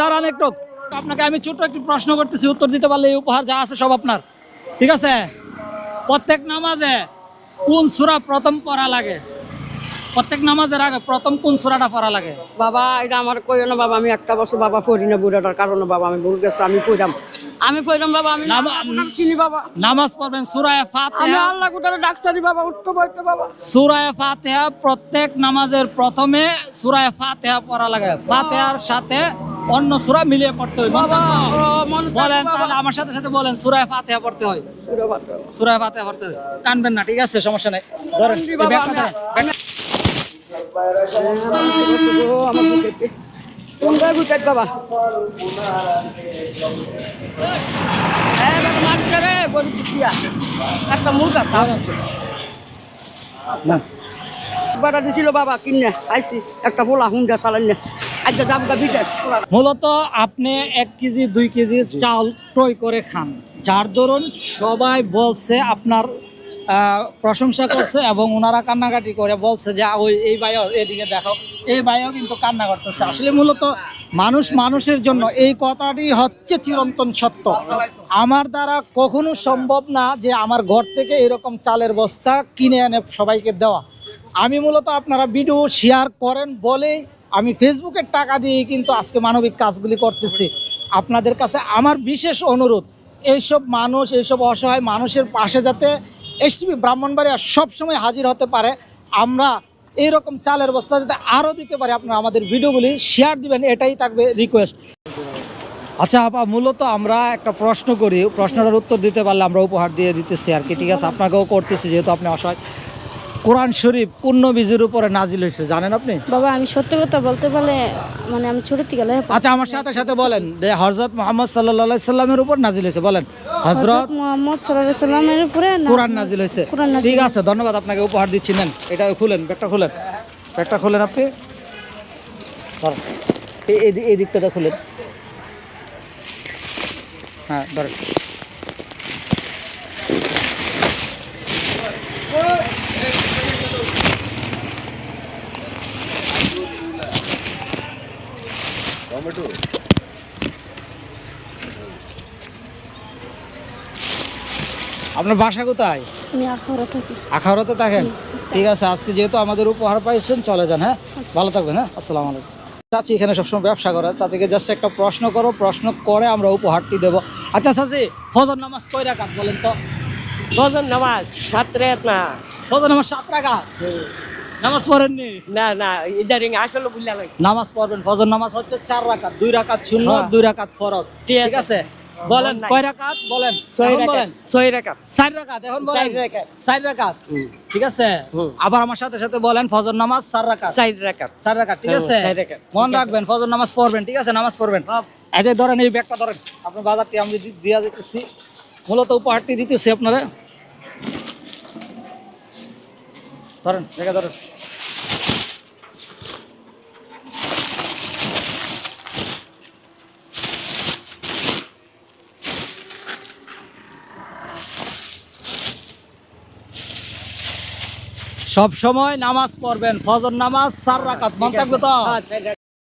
দাঁড়ান একটু। আপনাকে আমি প্রশ্ন করতেছি, উত্তর দিতে পারলে এই উপহার যা আছে সব আপনার। ঠিক আছে? প্রত্যেক নামাজে কোন সুরা প্রথম পড়া লাগে? প্রত্যেক নামাজের আগে প্রথম কোন সুরাটা পড়া লাগে? বাবা, এটা আমার কইও না বাবা, আমি একটা বছর বাবা পড়ি না বুড়াটার কারণে বাবা, আমি ভুল গেছি, আমি পড়াম। আমি পড়াম বাবা আমি নাম- চিনি বাবা। নামাজ পড়বেন সূরায়ে আমি ফাতিহা আল্লাহ কোটারে ডাক্তারি বাবা উঠতে বইতে বাবা। সূরায়ে ফাতিহা প্রত্যেক নামাজের প্রথমে সূরায়ে ফাতিহা পড়া লাগে। ফাতিহার সাথে অন্য সূরা মিলিয়ে পড়তে হয় বাবা বলেন তাহলে আমার সাথে সাথে বলেন সূরায়ে ফাতিহা পড়তে হয়। সূরায়ে ফাতিহা পড়তে হয়। কানবেন না ঠিক আছে সমস্যা নাই। ধরেন আমি- আমার গায়ে বুকেট বাবা। হ্যাঁ মাস্টার একটা মুরগা সাপ আছে না। বাটা দিছিল বাবা কিনে আইসি একটা পোলা হুন্ডা চালান না আচ্ছা জামগা বিদেশ মূলত আপনি এক কেজি দুই কেজি চাল ক্রয় করে খান যার দরুন সবাই বলছে আপনার প্রশংসা করছে এবং ওনারা কান্নাকাটি করে বলছে যে ওই, এই ভাইও এদিকে দেখো। এই ভাইও কিন্তু কান্না করতেছে। আসলে মূলত মানুষ মানুষের জন্য এই কথাটি হচ্ছে চিরন্তন সত্য। আমার দ্বারা কখনো সম্ভব না যে আমার ঘর থেকে এরকম চালের বস্তা কিনে এনে সবাইকে দেওয়া। আমি মূলত আপনারা ভিডিও শেয়ার করেন বলেই আমি ফেসবুকের টাকা দিয়েই কিন্তু আজকে মানবিক কাজগুলি করতেছি। আপনাদের কাছে আমার বিশেষ অনুরোধ, এইসব মানুষ, এইসব অসহায় মানুষের পাশে যাতে এসটিভি ব্রাহ্মণবাড়িয়া সবসময় হাজির হতে পারে। আমরা এইরকম চালের বস্তা যাতে আরও দিতে পারি, আপনারা আমাদের ভিডিওগুলি শেয়ার দিবেন, এটাই থাকবে রিকোয়েস্ট আচ্ছা আপা, মূলত আমরা একটা প্রশ্ন করি। প্রশ্নটার উত্তর দিতে পারলে আমরা উপহার দিয়ে দিতেছি আর কি, ঠিক আছে? আপনাকেও করতেছি, যেহেতু আপনি অসহায়। কোরআন শরীফ কোন বীজের উপরে নাজিল হয়েছে জানেন আপনি? বাবা আমি সত্যি কথা বলতে পারলে মানে আমি ছোট থেকে আচ্ছা আমার সাথে সাথে বলেন যে হজরত মোহাম্মদ সাল্লাহ সাল্লামের উপর নাজিল হয়েছে বলেন। হজরত মোহাম্মদ সাল্লাহ সাল্লামের উপরে কোরআন নাজিল হয়েছে। ঠিক আছে ধন্যবাদ আপনাকে উপহার দিচ্ছি নেন। এটা খুলেন ব্যাগটা খুলেন। ব্যাগটা খুলেন আপনি। এই দিকটা খুলেন। হ্যাঁ ধরেন। আপনার বাসা কোথায়? আমি আখাউড়া থাকি। আখাউড়াতে থাকেন? ঠিক আছে আজকে যেহেতু আমাদের উপহার পাইছেন চলে যান হ্যাঁ? ভালো থাকবেন হ্যাঁ? আসসালামু আলাইকুম। চাচি এখানে সবসময় ব্যবসা করে চাচিকে জাস্ট একটা প্রশ্ন করো প্রশ্ন করে আমরা উপহারটি দেবো। আচ্ছা চাচি ফজর নামাজ কয় রাকাত বলেন তো? ফজর নামাজ সাত রেত না। ফজর নামাজ সাত রাকাত? নামাজ পড়েননি? না না ইদারিং আসলে বুঝলা লাগে নামাজ পড়বেন ফজর নামাজ হচ্ছে চার রাকাত দুই রাকাত শূন্য হ্যাঁ। দুই রাকাত ফরজ ঠিক আছে। বলেন কয় রাকাত? বলেন বলেন। ছয় রাকাত। চার রাকাত এখন বলেন। চার রাকাত। ঠিক আছে? আবার আমার সাথে সাথে বলেন ফজর নামাজ চার রাকাত। চার রাকাত। চার রাকাত ঠিক হ্যাঁ, আছে? মন রাখবেন ফজর নামাজ পড়বেন ঠিক আছে? নামাজ পড়বেন। এই যে ধরেন এই ব্যাগটা ধরেন আপনার বাজারটি আমি দিয়া দিতেছি। মূলত উপহারটি দিতেছি আপনারা। ধরেন ধরেন। সব সময় নামাজ পড়বেন, ফজর নামাজ সার রাকাত। মন থাকবে তো? চার রাকাত।